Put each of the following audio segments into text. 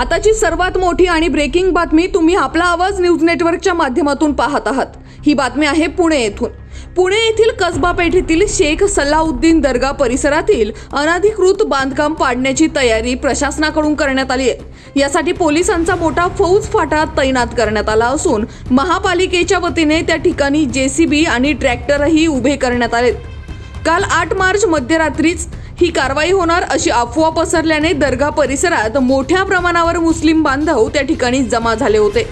आताची सर्वात मोठी आणि ब्रेकिंग बातमी तुम्ही आपला आवाज न्यूज नेटवर्कच्या माध्यमातून पाहत आहात. ही बातमी आहे पुणे येथून. पुणे येथील कसबा पेठेतील शेख सल्लाउद्दीन दर्गा परिसरातील अनधिकृत बांधकाम पाडण्याची तयारी प्रशासनाकडून करण्यात आली आहे. यासाठी पोलिसांचा मोठा फौज फाटा तैनात करण्यात आला असून महापालिकेच्या वतीने त्या ठिकाणी जेसीबी आणि ट्रॅक्टरही उभे करण्यात आले काल आठ मार्च मध्यरात्रीच ही कारवाई होणार अशी अफवा पसरल्याने दर्गा परिसरात मोठ्या प्रमाणावर मुस्लिम बांधव त्या ठिकाणी जमा झाले होते.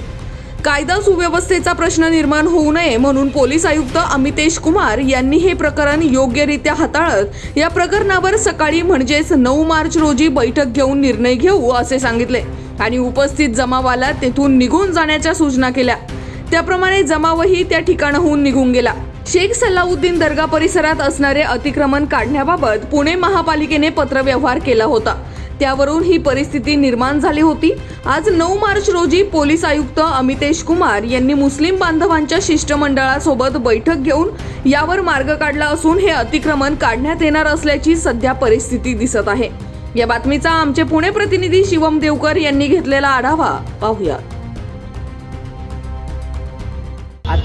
कायदा सुव्यवस्थेचा प्रश्न निर्माण होऊ नये म्हणून पोलीस आयुक्त अमितेश कुमार यांनी हे प्रकरण योग्यरित्या हाताळत या प्रकरणावर सकाळी म्हणजेच नऊ मार्च रोजी बैठक घेऊन निर्णय घेऊ असे सांगितले आणि उपस्थित जमावाला तेथून निघून जाण्याच्या सूचना केल्या. त्याप्रमाणे जमावही त्या ठिकाणाहून निघून गेला. शेख सल्लाउद्दीन दर्गा परिसरात असणारे अतिक्रमण काढण्याबाबत पुणे महापालिकेने पत्रव्यवहार केला होता. त्यावरून ही परिस्थिती निर्माण झाली होती. आज नऊ मार्च रोजी पोलीस आयुक्त अमितेश कुमार यांनी मुस्लिम बांधवांच्या शिष्टमंडळासोबत बैठक घेऊन यावर मार्ग काढला असून हे अतिक्रमण काढण्यात येणार असल्याची सध्या परिस्थिती दिसत आहे. या बातमीचा आमचे पुणे प्रतिनिधी शिवम देवकर यांनी घेतलेला आढावा पाहूया.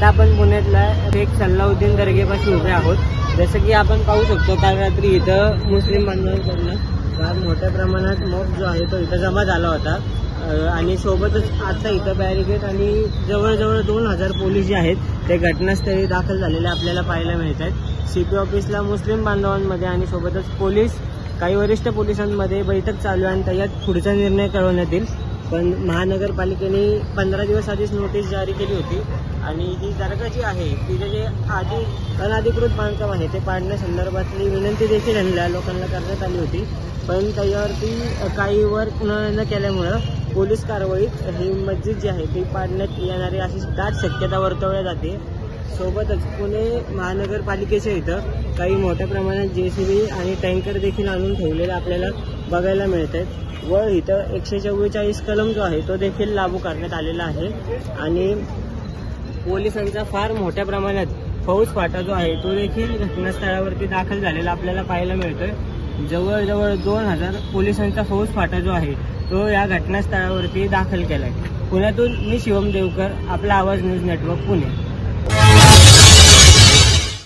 आता आपण पुण्यातला एक सल्लाउद्दीन दर्गेपाशी उभे आहोत. जसं की आपण पाहू शकतो काल रात्री इथं मुस्लिम बांधवांकडनं फार मोठ्या प्रमाणात मॉब जो आहे तो इथं जमा झाला होता. आणि सोबतच आता इथं बॅरिकेड आणि जवळजवळ दोन हजार पोलीस जे आहेत ते घटनास्थळी दाखल झालेले आपल्याला पाहायला मिळत आहेत. सी पी ऑफिसला मुस्लिम बांधवांमध्ये आणि सोबतच पोलीस काही वरिष्ठ पोलिसांमध्ये बैठक चालू आहे आणि त्याच्यात पुढचा निर्णय कळवण्यात येईल. पण महानगरपालिकेने पंधरा दिवस आधीच नोटीस जारी केली होती. आणि जी दर्गा जी आहे तिथे जे आधी अनधिकृत बांधकाम आहे ते पाडण्यासंदर्भातली विनंती देखील आणल्या लोकांना करण्यात आली होती. पण त्याच्यावरती काही वर्क न न केल्यामुळं पोलीस कारवाईत ही मस्जिद जी आहे ती पाडण्यात येणारी अशी दाट शक्यता वर्तवल्या जाते. सोबतच पुणे महानगरपालिकेच्या इथं काही मोठ्या प्रमाणात जे सी बी आणि टँकर देखील आणून ठेवलेले आपल्याला बघायला मिळत आहेत व इथं एकशे चव्वेचाळीस कलम जो आहे तो देखील लागू करण्यात आलेला आहे. आणि पोलिसांचा फार मोठ्या प्रमाणात फौज फाटा जो आहे तो देखील घटनास्थळावरती दाखल झालेला आपल्याला पाहायला मिळतोय. जवळजवळ दोन हजार पोलिसांचा फौज फाटा जो आहे तो या घटनास्थळावरती दाखल केलाय. पुण्यातून मी शिवम देवकर आपला आवाज न्यूज नेटवर्क पुणे.